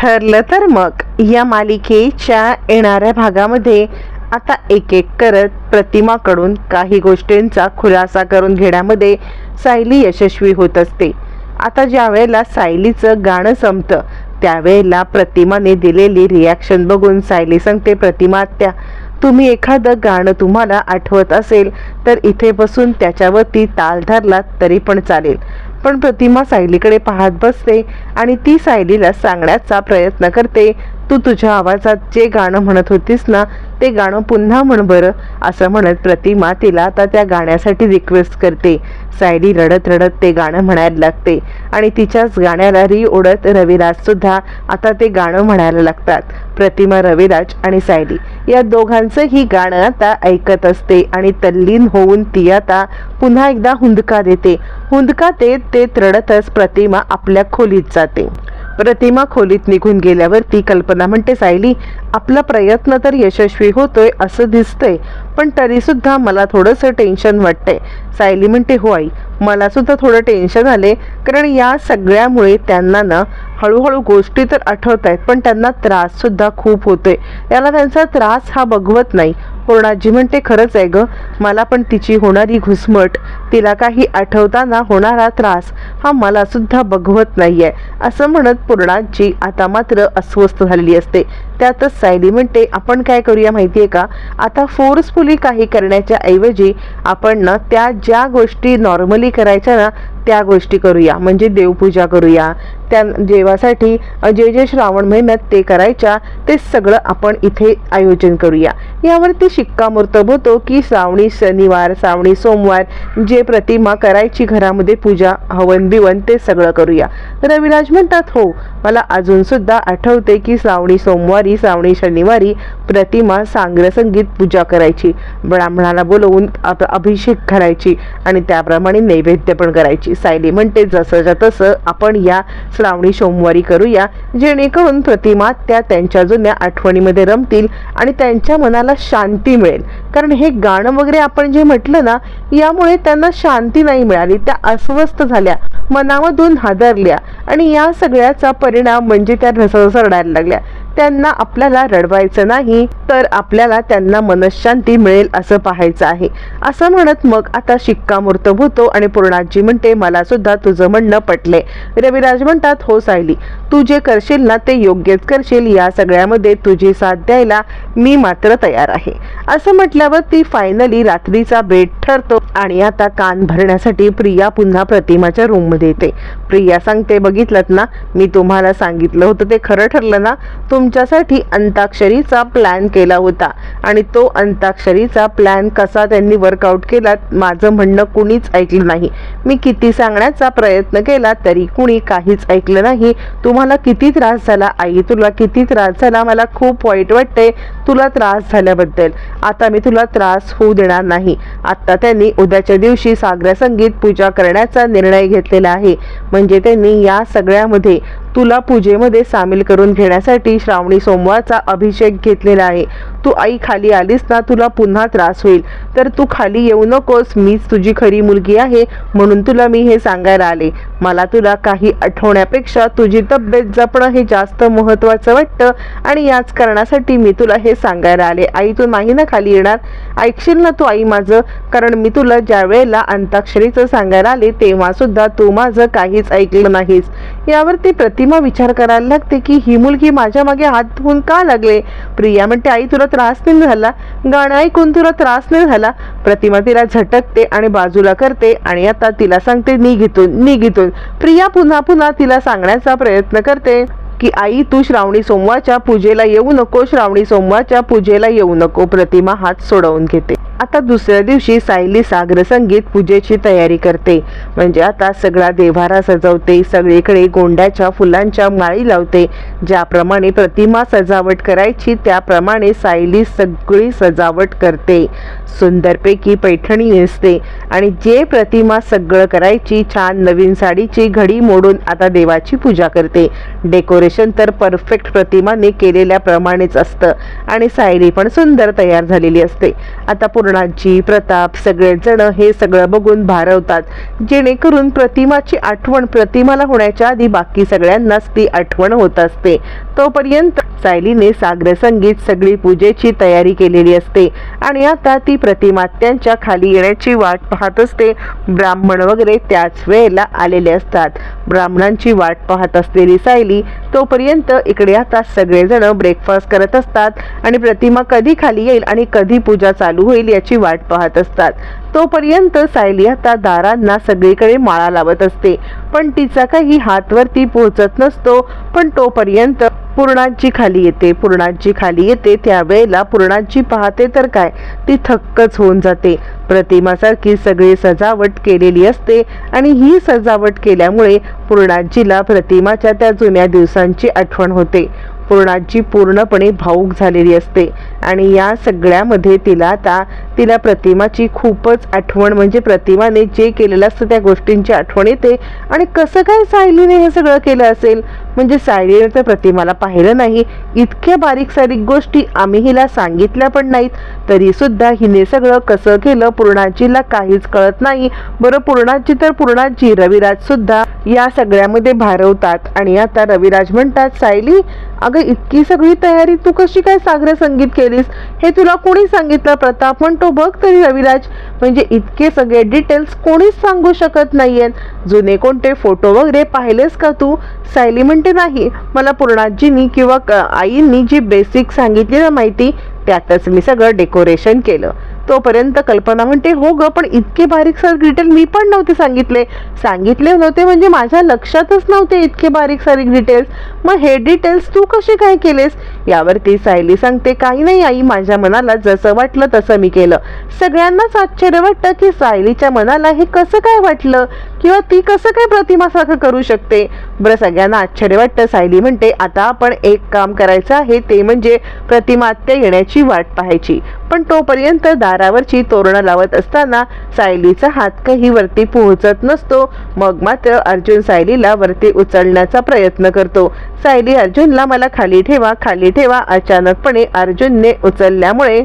ठरलं तर मग या मालिकेच्या येणाऱ्या भागामध्ये आता एक एक करत प्रतिमाकडून काही गोष्टींचा खुलासा करून घेण्यामध्ये सायली यशस्वी होत असते. आता ज्या वेळेला सायलीचं गाणं संपतं त्यावेळेला प्रतिमाने दिलेली रिॲक्शन बघून सायली सांगते प्रतिमा त्या तुम्ही एखादं गाणं तुम्हाला आठवत असेल तर इथे बसून त्याच्यावरती ताल धरलात तरी पण चालेल. पण प्रतिमा सायलीकडे पाहत बसते आणि ती सायलीला सांगण्याचा प्रयत्न करते तू तुझ्या आवाजात जे गाणं म्हणत होतीस ना ते गाणं पुन्हा म्हण बरं असं म्हणत प्रतिमा तिला आता त्या गाण्यासाठी रिक्वेस्ट करते. सायली रडत रडत ते गाणं म्हणायला लागते आणि तिच्याच गाण्याला री ओढत रविराजसुद्धा आता ते गाणं म्हणायला लागतात. प्रतिमा रविराज आणि सायली या दोघांचं ही गाणं आता ऐकत असते आणि तल्लीन होऊन ती आता पुन्हा एकदा हुंदका देते. हुंदका देत देत रडतच प्रतिमा आपल्या खोलीत जाते. प्रतिमा खोलीत निघून गेल्यावर ती कल्पना म्हणते सायली आपला प्रयत्न तर यशस्वी होतोय असं दिसतंय पण तरीसुद्धा मला थोडंसं टेन्शन वाटतंय. सायली म्हणते हो आई मला सुद्धा थोडं टेन्शन आले कारण या सगळ्यामुळे त्यांना ना हळूहळू गोष्टी तर आठवत आहेत पण त्यांना त्राससुद्धा खूप होतोय. याला त्यांचा त्रास हा बघवत नाही. पूर्णाजी म्हणते खरंच आहे ग. मला पण तिची होणारी घुसमट तिला काही आठवताना होणारा त्रास हा मला सुद्धा बघवत नाहीये. असं म्हणत पूर्णाजी आता मात्र अस्वस्थ झालेली असते. त्यातच सायली म्हणते आपण काय करूया माहितीये का? आता फोर्सफुली काही करण्याच्या ऐवजी आपण ना त्या ज्या गोष्टी नॉर्मली करायच्या ना त्या गोष्टी करूया. म्हणजे देवपूजा करूया त्या जेवासाठी जे जे श्रावण महिन्यात ते करायच्या ते सगळं आपण इथे आयोजन करूया. यावरती शिक्कामोर्तब होतो की श्रावणी शनिवार श्रावणी सोमवार जे प्रतिमा करायची घरामध्ये पूजा हवन बिवन ते सगळं करूया. रविराज म्हणतात हो मला अजून सुद्धा आठवते की श्रावणी सोमवारी श्रावणी शनिवारी प्रतिमा सांग्र संगीत पूजा करायची. ब्राह्मणाला बोलवून अभिषेक करायची आणि त्याप्रमाणे नैवेद्य पण करायची. सायली म्हणते जसंच्या तसं आपण या श्रावणी सोमवारी करूया जेणेकरून प्रतिमा त्या त्यांच्या जुन्या आठवणीमध्ये रमतील आणि त्यांच्या मनाला शांती मिळेल. कारण हे गाणं वगैरे आपण जे म्हटलं ना यामुळे त्यांना शांती नाही मिळाली. त्या अस्वस्थ झाल्या मनामधून हादरल्या आणि या सगळ्याचा परिणाम म्हणजे त्या रसरसा रडायला लागल्या. त्यांना आपल्याला रडवायचं नाही तर आपल्याला त्यांना मनशांती मिळेल असं पाहायचं आहे. असं म्हणत मग आता शिक्कामोर्तब होतो आणि पूर्णाजी म्हणते मला सुद्धा तुझं म्हणणं पटले. रविराज म्हणतात हो सायली तू जे करशील ना ते योग्यच करशील. या सगळ्यामध्ये तुझी साथ द्यायला मी मात्र तयार आहे. असं म्हटल्यावर ती फायनली रात्रीचा बेड ठरतो आणि आता कान भरण्यासाठी प्रिया पुन्हा प्रतिमाच्या रूममध्ये येते. प्रिया सांगते बघितलं ना मी तुम्हाला सांगितलं होतं ते खरं ठरलं ना? तुम तुमच्यासाठी अंताक्षरीचा प्लॅन केला होता. आणि तो अंताक्षरीचा प्लॅन कसा त्यांनी वर्कआउट केला माझं म्हणणं कुणीच ऐकलं नाही. मी किती सांगण्याचा प्रयत्न केला तरी कुणी काहीच ऐकलं नाही. तुम्हाला किती त्रास झाला आई? तुला किती त्रास झाला? मला खूप वाईट वाटते तुला त्रास झाल्याबद्दल. आता मी तुला त्रास होऊ देणार नाही. आता त्यांनी उद्याच्या दिवशी सागरा संगीत पूजा करण्याचा निर्णय घेतलेला आहे. म्हणजे त्यांनी या सगळ्यामध्ये तुला पूजेमध्ये सामील करून घेण्यासाठी श्रावणी सोमवारचा अभिषेक घेतलेला आहे. तू आई खाली आलीस ना तुला पुन्हा त्रास होईल. तर तू खाली येऊ नकोस मीच तुझी खरी मुलगी आहे म्हणून तुला मी हे सांगायला आले. मला तुला काही आठवण्यापेक्षा तुझी तब्येत जपणं हे जास्त महत्त्वाचं वाटतं आणि याच कारणासाठी मी तुला हे सांगायला आले. आई तू नाही ना खाली येणार? ऐकशील ना तू आई माझं? कारण मी तुला ज्या वेळेला अंताक्षरीचं सांगायला आले तेव्हा सुद्धा तू माझं काहीच ऐकलं नाहीस. यावर ती प्रतिमा विचार करायला लागते की ही मुलगी माझ्या मागे हात धुवून का लागले? प्रिया म्हणते आई तुला त्रास नाही झाला? गाणं ऐकून तुला त्रास नाही झाला? प्रतिमा तिला झटकते आणि बाजूला करते आणि आता तिला सांगते निघितून निघितून प्रिया पुन्हा पुन्हा तिला सांगण्याचा प्रयत्न करते. की आई तू श्रावणी सोमवारच्या पूजेला येऊ नको श्रावणी सोमवारच्या पूजेला येऊ नको. प्रतिमा हात सोडवून घेते. आता दुसऱ्या दिवशी सायली सागर संगीत पूजेची तयारी करते. म्हणजे आता सगळा देव्हारा सजवते सगळीकडे गोंड्याच्या फुलांच्या माळी लावते. ज्याप्रमाणे प्रतिमा सजावट करायची त्याप्रमाणे सायली सगळी सजावट करते. सुंदरपैकी पैठणी नेसते. आणि जे प्रतिमा सगळं करायची छान नवीन साडीची घडी मोडून आता देवाची पूजा करते. डेकोरेशन डेकोरेशन तर परफेक्ट प्रतिमाने केलेल्याप्रमाणेच असतं. आणि सायली पण सुंदर तयार झालेली असते. आता पूर्णाजी प्रताप सगळेजण हे सगळं बघून भारवतात. जेणेकरून प्रतिमाची आठवण प्रतिमाला होण्याच्या आधी बाकी सगळ्यांनाच ती आठवण होत असते. तोपर्यंत सायलीने सागर संगीत सगळी पूजेची तयारी केलेली असते. आणि आता ती प्रतिमा त्यांच्या खाली येण्याची वाट पाहत असते. ब्राह्मण वगैरे त्याच वेळेला आलेले असतात. ब्राह्मणांची वाट पाहत असलेली सायली तोपर्यंत इकडे आता सगळेजण ब्रेकफास्ट करत असतात आणि प्रतिमा कधी खाली येईल आणि कधी पूजा चालू होईल याची वाट पाहत असतात. तोपर्यंत सायली आता दारांना सगळीकडे माळा लावत असते. पण तिचा काही हातवरती पोहोचत नसतो. पण तोपर्यंत पूर्णाची खाली येते. पूर्णाची खाली येते त्यावेळेला पूर्णाची पाहते तर काय? ती थक्कच होऊन जाते. प्रतिमासारखी सगळी सजावट केलेली असते आणि ही सजावट केल्यामुळे पूर्णाजीला प्रतिमाच्या त्या जुन्या दिवसांची आठवण होते. पूर्णाजी पूर्णपणे भाऊक झालेली असते. आणि या सगळ्यामध्ये तिला आता तिला प्रतिमाची खूपच आठवण म्हणजे प्रतिमाने जे केलेलं असतं त्या गोष्टींची आठवण येते. आणि कसं काय सायलीने हे सगळं केलं असेल? म्हणजे सायलीने तर प्रतिमाला पाहिलं नाही. इतक्या बारीक सारीक गोष्टी आम्ही हिला सांगितल्या पण नाहीत. तरी सुद्धा हिने सगळं कसं केलं पूर्णाजीला काहीच कळत नाही. बरं पूर्णाजी तर पूर्णाजी रविराज सुद्धा या सगळ्यामध्ये भारवतात. आणि आता रविराज म्हणतात सायली अगं इतकी सगळी तयारी तू कशी काय सागर संगीत केलीस? हे तुला कोणी सांगितलं? प्रताप म्हणतो बघ तरी रविराज. म्हणजे इतके सगळे डिटेल्स कोणीच सांगू शकत नाहीयेत. जुने कोणते फोटो वगैरे पाहिलेस का तू? सायली म्हणते नाही. मला पूर्णाजींनी किंवा क- आईंनी जी बेसिक सांगितली ना माहिती त्यातच मी सगळं डेकोरेशन केलं. तोपर्यंत कल्पना म्हणते हो ग पण इतके बारीक सारे डिटेल मी पण नव्हते सांगितले. सांगितले नव्हते म्हणजे माझ्या लक्षातच नव्हते इतके बारीक सारीक डिटेल्स मग हे डिटेल्स तू कसे काय केलेस? यावरती सायली सांगते काही नाही आई माझ्या मनाला जसं वाटलं तसं मी केलं. सगळ्यांनाच आश्चर्य वाटतं की सायलीच्या मनाला हे कसं काय वाटलं? किंवा ती कसं काय प्रतिमासारखं करू शकते? बरं सगळ्यांना आश्चर्य वाटतं. सायली म्हणते आता आपण एक काम करायचं आहे ते म्हणजे प्रतिमात्या येण्याची वाट पाहायची. पण तोपर्यंत दारावरची तोरणं लावत असताना सायलीचा हात काही वरती पोहोचत नसतो. मग मात्र अर्जुन सायलीला वरती उचलण्याचा प्रयत्न करतो. सायली अर्जुनला मला खाली ठेवा खाली ठेवा. अचानकपणे अर्जुनने उचलल्यामुळे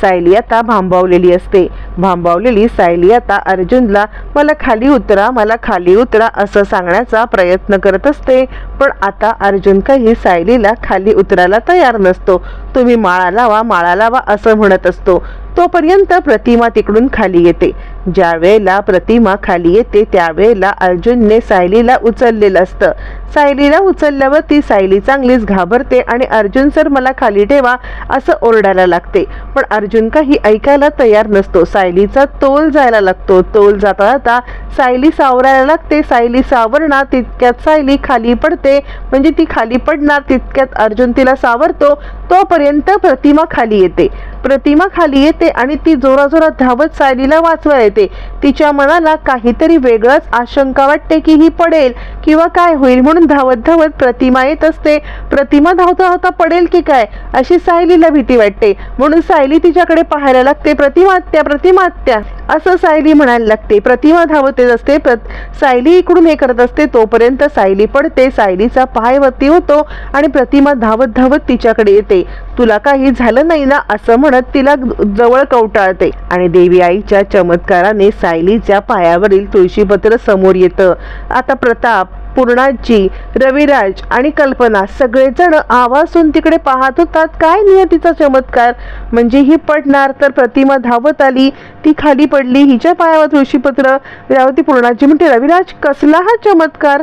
सायली आता भांबावलेली असते. भांबावलेली सायली आता अर्जुनला मला खाली उतरा मला खाली उतरा असं सांगण्याचा प्रयत्न करत असते. पण आता अर्जुन काही सायलीला खाली उतरायला तयार नसतो. तुम्ही माळा लावा माळा लावा असं म्हणत असतो. तोपर्यंत प्रतिमा तिकडून खाली येते. ज्या वेळेला प्रतिमा खाली येते त्यावेळेला अर्जुनने सायलीला उचललेलं असतं. सायलीला उचलल्यावर ती सायली चांगलीच घाबरते आणि अर्जुन सर मला खाली ठेवा असं ओरडायला लागते. पण अर्जुन काही ऐकायला तयार नसतो. सायलीचा तोल जायला लागतो. तोल जाता जाता सायली सावरायला लागते. सायली सावरणार तितक्यात सायली खाली पडते. म्हणजे ती खाली पडणार तितक्यात अर्जुन तिला सावरतो. तोपर्यंत प्रतिमा खाली येते. प्रतिमा खाली येते आणि ती जोराजोरात धावत सायलीला वाचवा येते. तिच्या मनाला काहीतरी वेगळंच आशंका वाटते की ही पडेल किंवा काय होईल म्हणून धावत धावत प्रतिमा येत असते. प्रतिमा धावता धावता पडेल की काय? अशी सायलीला भीती वाटते. म्हणून सायली तिच्याकडे पाहायला लागते प्रतिमात्या प्रतिमात्या असं सायली म्हणायला लागते. प्रतिमा धावतेच असते. प्रत सायली इकडून हे करत असते. तोपर्यंत सायली पडते. सायलीचा पाय वरती होतो आणि प्रतिमा धावत धावत तिच्याकडे येते. तुला काही झालं नाही ना? असं म्हणत तिला जवळ कवटाळते. आणि देवी आईच्या चमत्काराने सायलीच्या पायावरील तुळशीपत्र समोर येतं. आता प्रताप पूर्णाजी रविराज आणि कल्पना सगळेजण आवाजून तिकडे पाहत होतात काय नियतीचा चमत्कार? म्हणजे ही पडणार तर प्रतिमा धावत आली ती खाली पडली हिच्या पायावर तुळशीपत्र. यावरती पूर्णाजी म्हणते रविराज कसला हा चमत्कार?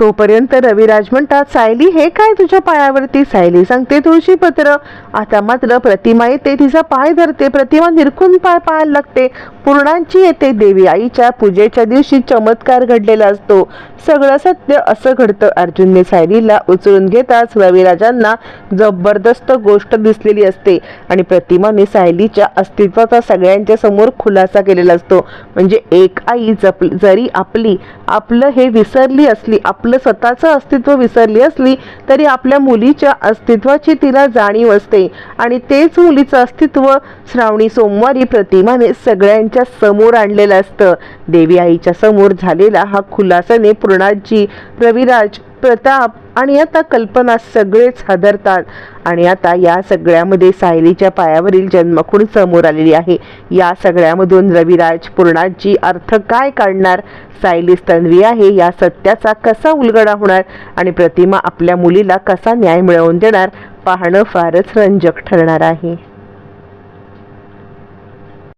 तोपर्यंत रविराज म्हणतात सायली हे काय तुझ्या पायावरती? सायली सांगते तुळशीपत्र. आता मात्र प्रतिमा येते तिचा पाय धरते प्रतिमा निरखून पाय पाहायला लागते. पूर्णांची येते देवी आईच्या पूजेच्या दिवशी चमत्कार घडलेला असतो. सगळं सत्य असं घडतं अर्जुनने सायलीला उचलून घेताच रविराजांना जबरदस्त गोष्ट दिसलेली असते आणि प्रतिमाने सायलीच्या अस्तित्वाचा सगळ्यांच्या समोर खुलासा केलेला असतो. म्हणजे एक आई जप जरी आपली आपलं हे विसरली असली आपलं स्वतःचं अस्तित्व विसरली असली तरी आपल्या मुलीच्या अस्तित्वाची तिला जाणीव असते. आणि तेच मुलीचं अस्तित्व श्रावणी सोमवारी प्रतिमाने सगळ्यांच्या समोर आणलेलं असतं. देवी आईच्या समोर झालेला हा खुलासाने पूर्णाजी रविराज प्रताप आणि आता कल्पना सगळेच हादरतात. आणि आता या सगळ्यामध्ये सायलीच्या पायावरील जन्मखूण समोर आलेली आहे. या सगळ्यामधून रविराज पूर्णाजी अर्थ काय काढणार? सायली तन्वी आहे या सत्याचा कसा उलगडा होणार? आणि प्रतिमा आपल्या मुलीला कसा न्याय मिळवून देणार? पाहणं फारच रंजक ठरणार आहे.